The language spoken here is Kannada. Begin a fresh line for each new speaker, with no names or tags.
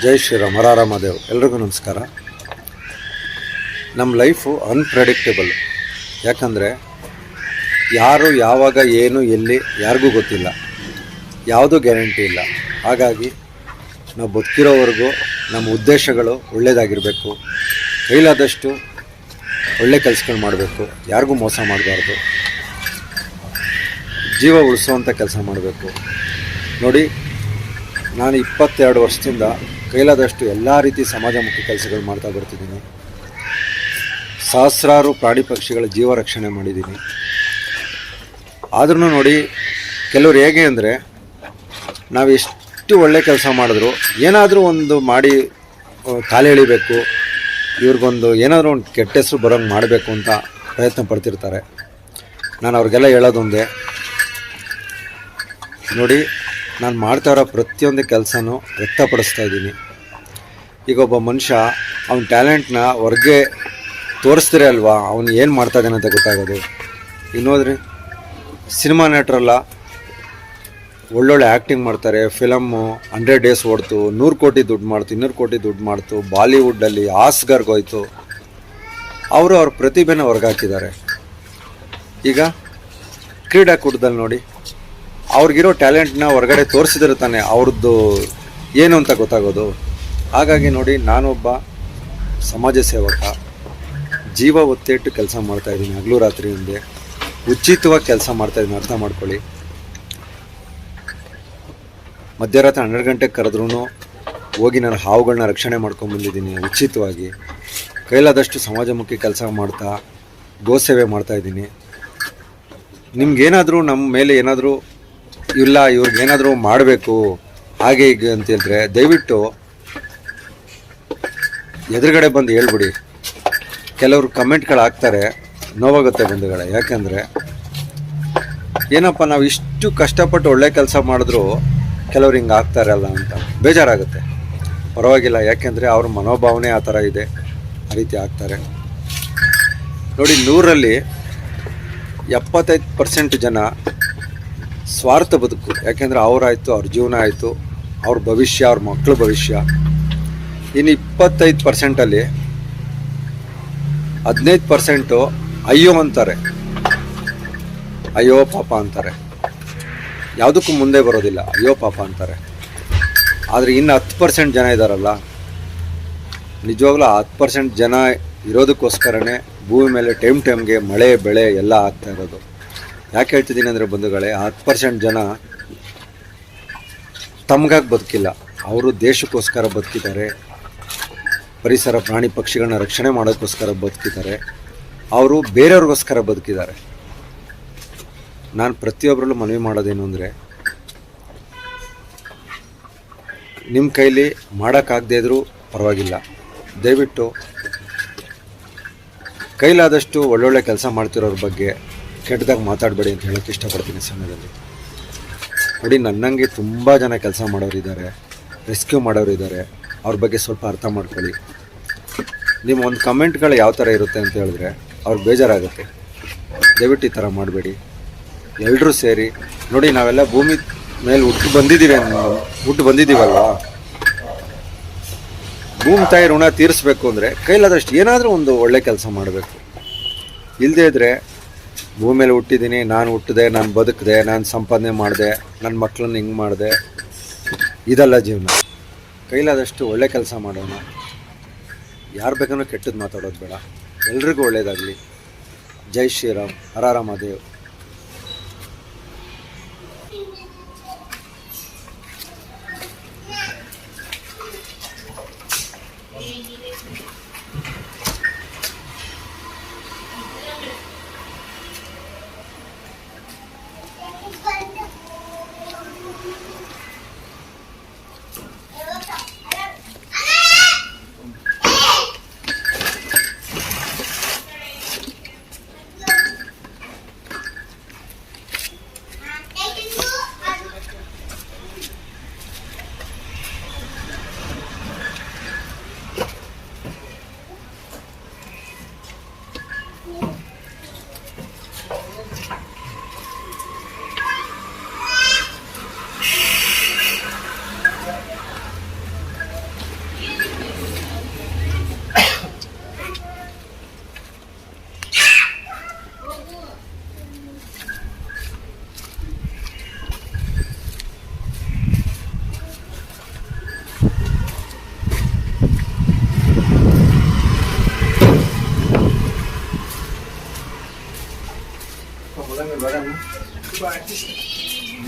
ಜೈ ಶ್ರೀರಾಮ್ ಹರಾರಾಮ ರಾಮದೇವ್. ಎಲ್ರಿಗೂ ನಮಸ್ಕಾರ. ನಮ್ಮ ಲೈಫು ಅನ್ಪ್ರೆಡಿಕ್ಟೇಬಲ್ ಯಾಕಂದರೆ ಯಾರು, ಯಾವಾಗ, ಏನು, ಎಲ್ಲಿ, ಯಾರಿಗೂ ಗೊತ್ತಿಲ್ಲ. ಯಾವುದೂ ಗ್ಯಾರಂಟಿ ಇಲ್ಲ. ಹಾಗಾಗಿ ನಾವು ಬದುಕಿರೋವರೆಗೂ ನಮ್ಮ ಉದ್ದೇಶಗಳು ಒಳ್ಳೆಯದಾಗಿರಬೇಕು ಕೈಲಾದಷ್ಟು ಒಳ್ಳೆ ಕೆಲಸಗಳು ಮಾಡಬೇಕು. ಯಾರಿಗೂ ಮೋಸ ಮಾಡಬಾರ್ದು. ಜೀವ ಉಳಿಸುವಂಥ ಕೆಲಸ ಮಾಡಬೇಕು. ನೋಡಿ, ನಾನು ಇಪ್ಪತ್ತೆರಡು ವರ್ಷದಿಂದ ಕೈಲಾದಷ್ಟು ಎಲ್ಲ ರೀತಿ ಸಮಾಜಮುಖಿ ಕೆಲಸಗಳು ಮಾಡ್ತಾ ಬರ್ತಿದ್ದೀನಿ. ಸಹಸ್ರಾರು ಪ್ರಾಣಿ ಪಕ್ಷಿಗಳ ಜೀವ ರಕ್ಷಣೆ ಮಾಡಿದ್ದೀನಿ. ಆದ್ರೂ ನೋಡಿ, ಕೆಲವ್ರು ಹೇಗೆ ಅಂದರೆ, ನಾವು ಎಷ್ಟು ಒಳ್ಳೆ ಕೆಲಸ ಮಾಡಿದ್ರು, ಏನಾದರೂ ಒಂದು ಮಾಡಿ ಕಾಲು ಎಳಿಬೇಕು, ಇವ್ರಿಗೊಂದು ಏನಾದರೂ ಒಂದು ಕೆಟ್ಟ ಹೆಸರು ಬರೋಂಗೆ ಮಾಡಬೇಕು ಅಂತ ಪ್ರಯತ್ನ ಪಡ್ತಿರ್ತಾರೆ. ನಾನು ಅವ್ರಿಗೆಲ್ಲ ಹೇಳೋದೊಂದೇ. ನೋಡಿ ನಾನು ಮಾಡ್ತಾ ಇರೋ ಪ್ರತಿಯೊಂದು ಕೆಲಸನೂ ವ್ಯಕ್ತಪಡಿಸ್ತಾ ಇದ್ದೀನಿ. ಈಗ ಒಬ್ಬ ಮನುಷ್ಯ ಅವನ ಟ್ಯಾಲೆಂಟ್ನ ಹೊರಗೆ ತೋರಿಸ್ತಾರೆ ಅಲ್ವಾ? ಅವನು ಏನು ಮಾಡ್ತಾ ಇದ್ದಾನೆ ಅಂತ ಗೊತ್ತಾಗೋದು. ಇನ್ನೋದ್ರಿ, ಸಿನಿಮಾ ನಟರೆಲ್ಲ ಒಳ್ಳೊಳ್ಳೆ ಆ್ಯಕ್ಟಿಂಗ್ ಮಾಡ್ತಾರೆ. ಫಿಲಮ್ಮು ಹಂಡ್ರೆಡ್ ಡೇಸ್ ಓಡ್ತು, ನೂರು ಕೋಟಿ ದುಡ್ಡು ಮಾಡ್ತು, ಇನ್ನೂರು ಕೋಟಿ ದುಡ್ಡು ಮಾಡ್ತು ಬಾಲಿವುಡ್ಡಲ್ಲಿ ಆಸ್ಗರ್ಗೋಯ್ತು ಅವರು ಅವ್ರ ಪ್ರತಿಭೆನ ಹೊರಗಾಕಿದ್ದಾರೆ. ಈಗ ಕ್ರೀಡಾಕೂಟದಲ್ಲಿ ನೋಡಿ ಅವ್ರಿಗಿರೋ ಟ್ಯಾಲೆಂಟ್ನ ಹೊರಗಡೆ ತೋರಿಸಿದ್ರೆ ತಾನೆ ಅವ್ರದ್ದು ಏನು ಅಂತ ಗೊತ್ತಾಗೋದು. ಹಾಗಾಗಿ ನೋಡಿ, ನಾನೊಬ್ಬ ಸಮಾಜ ಸೇವಕ, ಜೀವ ಒತ್ತಿಟ್ಟು ಕೆಲಸ ಮಾಡ್ತಾ ಇದ್ದೀನಿ. ಹಗಲು ರಾತ್ರಿ ಹಿಂದೆ ಉಚಿತವಾಗಿ ಕೆಲಸ ಮಾಡ್ತಾ ಇದ್ದೀನಿ. ಅರ್ಥ ಮಾಡ್ಕೊಳ್ಳಿ. ಮಧ್ಯರಾತ್ರಿ ಹನ್ನೆರಡು ಗಂಟೆಗೆ ಕರೆದ್ರೂ ಹೋಗಿ ನಾನು ಹಾವುಗಳನ್ನ ರಕ್ಷಣೆ ಮಾಡ್ಕೊಂಡು ಬಂದಿದ್ದೀನಿ ಉಚಿತವಾಗಿ. ಕೈಲಾದಷ್ಟು ಸಮಾಜಮುಖಿ ಕೆಲಸ ಮಾಡ್ತಾ, ಗೋ ಸೇವೆ ಮಾಡ್ತಾಯಿದ್ದೀನಿ ನಿಮ್ಗೇನಾದರೂ ನಮ್ಮ ಮೇಲೆ ಏನಾದರೂ ಇಲ್ಲ ಇವ್ರಿಗೇನಾದರೂ ಮಾಡಬೇಕು, ಹಾಗೆ ಹೀಗೆ ಅಂತ ಹೇಳಿದ್ರೆ, ದಯವಿಟ್ಟು ಎದುರುಗಡೆ ಬಂದು ಹೇಳ್ಬಿಡಿ. ಕೆಲವರು ಕಮೆಂಟ್ಗಳು ಹಾಕ್ತಾರೆ, ನೋವಾಗುತ್ತೆ ಬಂಧುಗಳೇ. ಯಾಕೆಂದರೆ, ಏನಪ್ಪ, ನಾವು ಇಷ್ಟು ಕಷ್ಟಪಟ್ಟು ಒಳ್ಳೆ ಕೆಲಸ ಮಾಡಿದ್ರು ಕೆಲವ್ರು ಹಿಂಗೆ ಆಗ್ತಾರಲ್ಲ ಅಂತ. ಬೇಜಾರಾಗುತ್ತೆ. ಪರವಾಗಿಲ್ಲ, ಯಾಕೆಂದರೆ ಅವ್ರ ಮನೋಭಾವನೆ ಆ ಥರ ಇದೆ. ಆ ರೀತಿ ಆಗ್ತಾರೆ. ನೋಡಿ, ನೂರಲ್ಲಿ ಎಪ್ಪತ್ತೈದು ಪರ್ಸೆಂಟ್ ಜನ ಸ್ವಾರ್ಥ ಬದುಕು. ಯಾಕೆಂದರೆ ಅವರಾಯಿತು, ಅವ್ರ ಜೀವನ ಆಯಿತು, ಅವ್ರ ಭವಿಷ್ಯ, ಅವ್ರ ಮಕ್ಕಳ ಭವಿಷ್ಯ. ಇನ್ನು ಇಪ್ಪತ್ತೈದು ಪರ್ಸೆಂಟಲ್ಲಿ ಹದಿನೈದು ಪರ್ಸೆಂಟು ಅಯ್ಯೋ ಅಂತಾರೆ. ಅಯ್ಯೋ ಪಾಪ ಅಂತಾರೆ. ಯಾವುದಕ್ಕೂ ಮುಂದೆ ಬರೋದಿಲ್ಲ. ಅಯ್ಯೋ ಪಾಪ ಅಂತಾರೆ. ಆದರೆ ಇನ್ನು ಹತ್ತು ಪರ್ಸೆಂಟ್ ಜನ ಇದ್ದಾರಲ್ಲ ನಿಜವಾಗ್ಲೂ ಹತ್ತು ಪರ್ಸೆಂಟ್ ಜನ ಇರೋದಕ್ಕೋಸ್ಕರನೇ ಭೂಮಿ ಮೇಲೆ ಟೈಮ್ ಟೈಮ್ಗೆ ಮಳೆ, ಬೆಳೆ ಎಲ್ಲ ಆಗ್ತಾ ಇರೋದು. ಯಾಕೆ ಹೇಳ್ತಿದ್ದೀನಿ ಅಂದರೆ ಬಂಧುಗಳೇ, ಹತ್ತು ಪರ್ಸೆಂಟ್ ಜನ ತಮಗಾಗಿ ಬದುಕಿಲ್ಲ. ಅವರು ದೇಶಕ್ಕೋಸ್ಕರ ಬದುಕಿದ್ದಾರೆ. ಪರಿಸರ, ಪ್ರಾಣಿ ಪಕ್ಷಿಗಳನ್ನ ರಕ್ಷಣೆ ಮಾಡೋಕ್ಕೋಸ್ಕರ ಬದುಕಿದ್ದಾರೆ. ಅವರು ಬೇರೆಯವ್ರಿಗೋಸ್ಕರ ಬದುಕಿದ್ದಾರೆ. ನಾನು ಪ್ರತಿಯೊಬ್ಬರಲ್ಲೂ ಮನವಿ ಮಾಡೋದೇನು ಅಂದರೆ ನಿಮ್ಮ ಕೈಲಿ ಮಾಡೋಕ್ಕಾಗದೇ ಇದ್ದರೂ ಪರವಾಗಿಲ್ಲ. ದಯವಿಟ್ಟು ಕೈಲಾದಷ್ಟು ಒಳ್ಳೊಳ್ಳೆ ಕೆಲಸ ಮಾಡ್ತಿರೋರ ಬಗ್ಗೆ ಕೆಟ್ಟದಾಗಿ ಮಾತಾಡಬೇಡಿ ಅಂತ ಹೇಳೋಕ್ಕೆ ಇಷ್ಟಪಡ್ತೀನಿ ಸಮಯದಲ್ಲಿ ನೋಡಿ, ನನ್ನಂಗೆ ತುಂಬ ಜನ ಕೆಲಸ ಮಾಡೋರಿದ್ದಾರೆ ರೆಸ್ಕ್ಯೂ ಮಾಡೋರಿದ್ದಾರೆ ಅವ್ರ ಬಗ್ಗೆ ಸ್ವಲ್ಪ ಅರ್ಥ ಮಾಡ್ಕೊಳ್ಳಿ. ನಿಮ್ಮ ಒಂದು ಕಮೆಂಟ್ಗಳು ಯಾವ ಥರ ಇರುತ್ತೆ ಅಂತ ಹೇಳಿದ್ರೆ ಅವ್ರಿಗೆ ಬೇಜಾರಾಗುತ್ತೆ. ದಯವಿಟ್ಟು ಈ ಥರ ಮಾಡಬೇಡಿ. ಎಲ್ಲರೂ ಸೇರಿ, ನೋಡಿ, ನಾವೆಲ್ಲ ಭೂಮಿ ಮೇಲೆ ಹುಟ್ಟು ಬಂದಿದ್ದೀವಿ ನಾವು ಹುಟ್ಟು ಬಂದಿದ್ದೀವಲ್ವಾ ಭೂಮಿ ತಾಯಿ ಋಣ ತೀರಿಸ್ಬೇಕು ಅಂದರೆ ಕೈಲಾದಷ್ಟು ಏನಾದರೂ ಒಂದು ಒಳ್ಳೆ ಕೆಲಸ ಮಾಡಬೇಕು. ಇಲ್ಲದೇ ಇದ್ದರೆ ಭೂಮಿಯಲ್ಲಿ ಹುಟ್ಟಿದ್ದೀನಿ, ನಾನು ಹುಟ್ಟಿದೆ, ನಾನು ಬದುಕಿದೆ, ನಾನು ಸಂಪಾದನೆ ಮಾಡಿದೆ, ನನ್ನ ಮಕ್ಕಳನ್ನ ಹಿಂಗೆ ಮಾಡಿದೆ. ಇದೆಲ್ಲ ಜೀವನ. ಕೈಲಾದಷ್ಟು ಒಳ್ಳೆ ಕೆಲಸ ಮಾಡೋಣ. ಯಾರು ಬೇಕಾದ್ರೂ ಕೆಟ್ಟದ್ದು ಮಾತಾಡೋದು ಬೇಡ. ಎಲ್ರಿಗೂ ಒಳ್ಳೆಯದಾಗಲಿ ಜೈ Shriram. ಹರಾರಾಮದೇವ್ Thank you.
Vamos lá, agora, né? Bate.